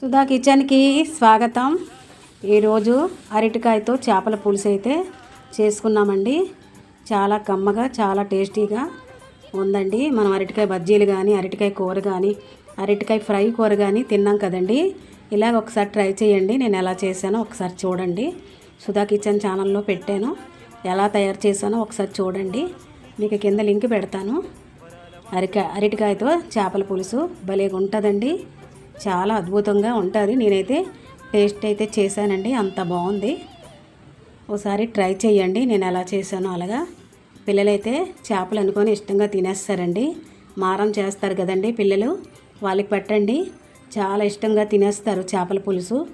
సుధా కిచెన్కి స్వాగతం. ఈరోజు అరటికాయతో చేపల పులుసు అయితే చేసుకున్నామండి. చాలా కమ్మగా చాలా టేస్టీగా ఉందండి. మనం అరటికాయ బజ్జీలు కానీ అరటికాయ కూర కానీ అరటికాయ ఫ్రై కూర కానీ తిన్నాం కదండి. ఇలాగ ఒకసారి ట్రై చేయండి. నేను ఎలా చేశానో ఒకసారి చూడండి. సుధా కిచెన్ ఛానల్లో పెట్టాను. ఎలా తయారు చేశానో ఒకసారి చూడండి. మీకు కింద లింక్ పెడతాను. అరికాయ అరటికాయతో చేపల పులుసు భలేగా ఉంటుందండి చాలా అద్భుతంగా ఉంటుంది నేనైతే టేస్ట్ అయితే చేశానండి. అంత బాగుంది. ఒకసారి ట్రై చేయండి. నేను ఎలా చేశానో అలాగా. పిల్లలైతే చేపలు అనుకొని ఇష్టంగా తినేస్తారండి. మారం చేస్తారు కదండి పిల్లలు. వాళ్ళకి పెట్టండి. చాలా ఇష్టంగా తినేస్తారు చేపల పులుసు.